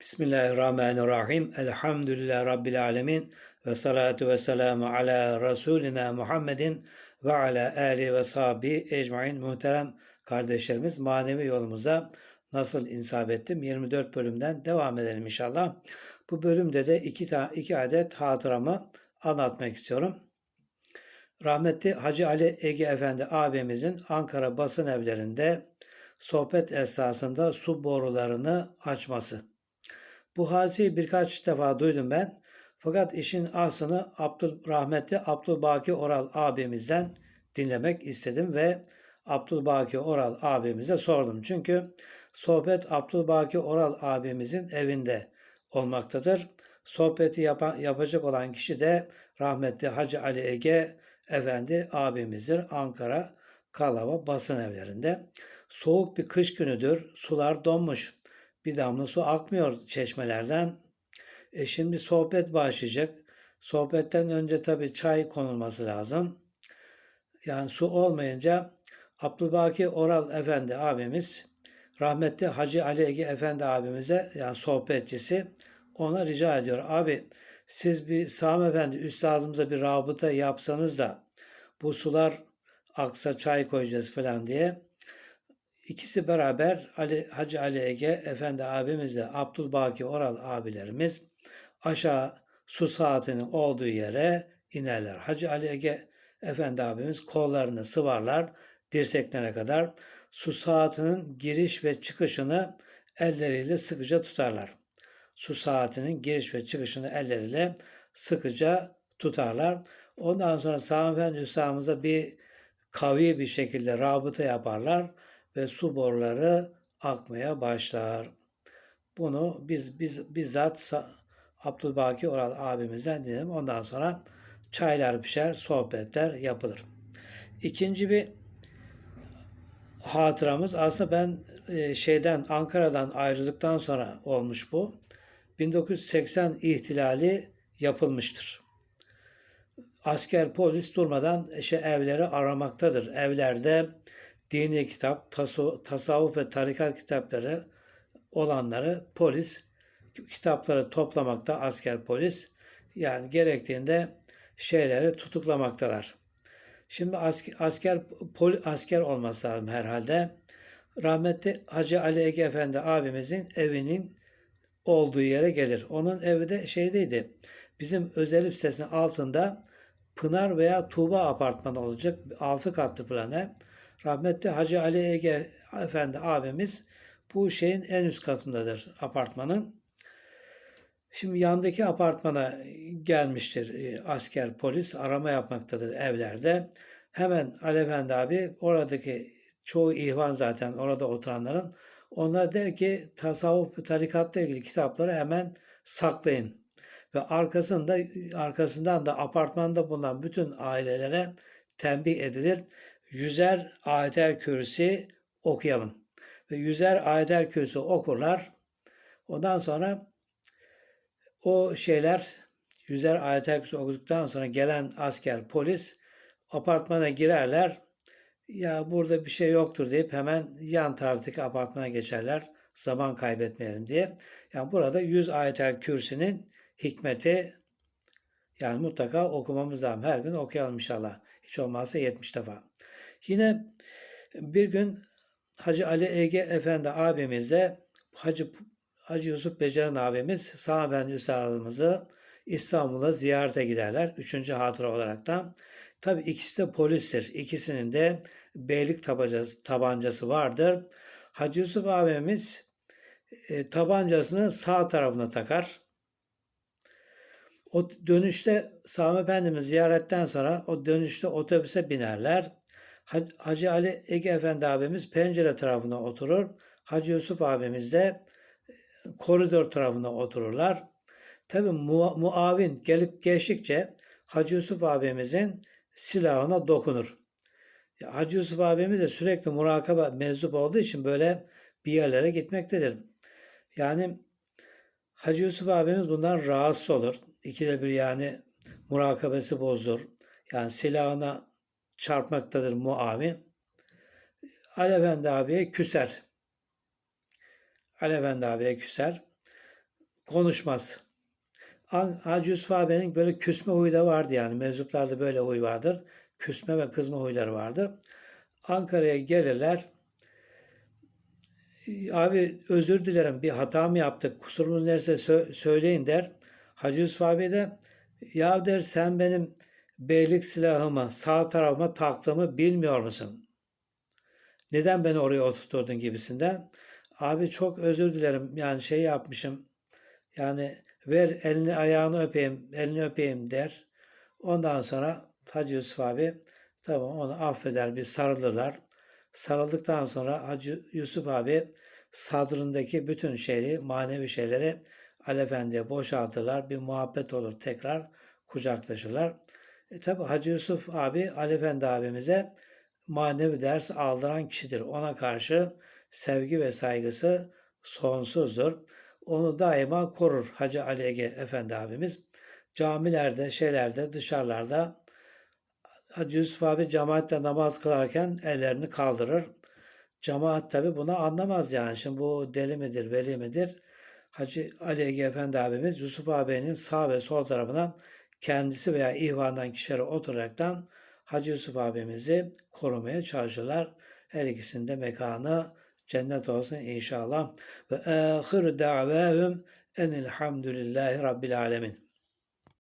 Bismillahirrahmanirrahim. Elhamdülillah Rabbil alemin. Ve salatu ve selamu ala Resulina Muhammedin ve ala ali ve sahibi ecmain muhterem kardeşlerimiz manevi yolumuza nasıl insaf ettim? 24 bölümden devam edelim inşallah. Bu bölümde de iki, ta, iki adet hatıramı anlatmak istiyorum. Rahmetli Hacı Ali Ege Efendi abimizin Ankara basın evlerinde sohbet esasında su borularını açması. Bu hadiseyi birkaç defa duydum ben. Fakat işin aslını Abdül, rahmetli Abdülbaki Oral abimizden dinlemek istedim ve Abdülbaki Oral abimize sordum. Çünkü sohbet Abdülbaki Oral abimizin evinde olmaktadır. Sohbeti yapan, yapacak olan kişi de rahmetli Hacı Ali Ege Efendi abimizdir. Ankara Kalava basın evlerinde. Soğuk bir kış günüdür. Sular donmuş. Bir damla su akmıyor çeşmelerden. E şimdi sohbet başlayacak. Sohbetten önce tabii çay konulması lazım. Yani su olmayınca Abdülbaki Oral Efendi abimiz rahmetli Hacı Ali Ege Efendi abimize yani sohbetçisi ona rica ediyor. Abi siz bir Sami Efendi üstadımıza bir rabıta yapsanız da bu sular aksa çay koyacağız falan diye. İkisi beraber Ali, Hacı Ali Ege Efendi abimizle Abdülbaki Oral abilerimiz aşağı su saatinin olduğu yere inerler. Hacı Ali Ege Efendi abimiz kollarını sıvarlar dirseklerine kadar. Su saatinin giriş ve çıkışını elleriyle sıkıca tutarlar. Su saatinin giriş ve çıkışını elleriyle sıkıca tutarlar. Ondan sonra Sami Efendi Üstadımıza bir kavi bir şekilde rabıta yaparlar ve su boruları akmaya başlar. Bunu biz biz bizzat Abdülbaki Oral abimizden dinledim. Ondan sonra çaylar pişer, sohbetler yapılır. İkinci bir hatıramız aslında ben e, şeyden Ankara'dan ayrıldıktan sonra olmuş bu. 1980 ihtilali yapılmıştır. Asker polis durmadan işte evleri aramaktadır. Evlerde dini kitap, tasavvuf ve tarikat kitapları olanları polis kitapları toplamakta asker polis yani gerektiğinde şeyleri tutuklamaktalar. Şimdi asker, asker poli, asker olması lazım herhalde. Rahmetli Hacı Ali Ege Efendi abimizin evinin olduğu yere gelir. Onun evi de şeydeydi. Bizim özel sitesinin altında Pınar veya Tuğba apartmanı olacak. Altı katlı planı. Rahmetli Hacı Ali Ege Efendi abimiz bu şeyin en üst katındadır apartmanın. Şimdi yandaki apartmana gelmiştir e, asker polis arama yapmaktadır evlerde. Hemen Ali Efendi abi oradaki çoğu ihvan zaten orada oturanların onlar der ki tasavvuf tarikatla ilgili kitapları hemen saklayın. Ve arkasında arkasından da apartmanda bulunan bütün ailelere tembih edilir yüzer ayetel kürsi okuyalım. Ve yüzer ayetel kürsi okurlar. Ondan sonra o şeyler yüzer ayetel kürsi okuduktan sonra gelen asker, polis apartmana girerler. Ya burada bir şey yoktur deyip hemen yan taraftaki apartmana geçerler. Zaman kaybetmeyelim diye. Yani burada 100 ayetel kürsinin hikmeti yani mutlaka okumamız lazım. Her gün okuyalım inşallah. Hiç olmazsa 70 defa. Yine bir gün Hacı Ali Ege Efendi abimizle Hacı, Hacı Yusuf Beceren abimiz Sami Üstadımızı İstanbul'a ziyarete giderler. Üçüncü hatıra olarak da. Tabi ikisi de polistir. İkisinin de beylik tabancası, tabancası vardır. Hacı Yusuf abimiz e, tabancasını sağ tarafına takar. O dönüşte Sami Efendimiz ziyaretten sonra o dönüşte otobüse binerler. Hacı Ali Ege Efendi abimiz pencere tarafına oturur. Hacı Yusuf abimiz de e, koridor tarafına otururlar. Tabi mu- muavin gelip geçtikçe Hacı Yusuf abimizin silahına dokunur. Hacı Yusuf abimiz de sürekli murakaba meczup olduğu için böyle bir yerlere gitmektedir. Yani Hacı Yusuf abimiz bundan rahatsız olur. İkide bir yani murakabesi bozulur. Yani silahına çarpmaktadır muavin. Ali Efendi abiye küser. Ali Efendi abiye küser. konuşmaz. Hacı Yusuf abinin böyle küsme huyu da vardı yani. Meczuplarda böyle huy vardır. Küsme ve kızma huyları vardır. Ankara'ya gelirler. Abi özür dilerim bir hata mı yaptık? Kusurumuz neyse sö- söyleyin der. Hacı Yusuf abi de ya der sen benim beylik silahımı sağ tarafıma taktığımı bilmiyor musun? Neden beni oraya oturtturdun gibisinden. Abi çok özür dilerim yani şey yapmışım. Yani ver elini ayağını öpeyim, elini öpeyim der. Ondan sonra Hacı Yusuf abi tamam onu affeder bir sarılırlar. Sarıldıktan sonra Hacı Yusuf abi sadrındaki bütün şeyi, manevi şeyleri Ali Efendi'ye boşaltırlar. Bir muhabbet olur tekrar kucaklaşırlar. E tabi Hacı Yusuf abi Ali Efendi abimize manevi ders aldıran kişidir. Ona karşı sevgi ve saygısı sonsuzdur. Onu daima korur Hacı Ali Ege Efendi abimiz. Camilerde, şeylerde, dışarılarda Hacı Yusuf abi cemaatle namaz kılarken ellerini kaldırır. Cemaat tabi bunu anlamaz yani. Şimdi bu deli midir, veli midir? Hacı Ali Ege Efendi abimiz Yusuf abinin sağ ve sol tarafına kendisi veya ihvandan kişileri oturaraktan Hacı Yusuf abimizi korumaya çalışırlar. Her ikisinde mekanı cennet olsun inşallah. Ve ahiru da'vahum enilhamdülillahi rabbil alemin.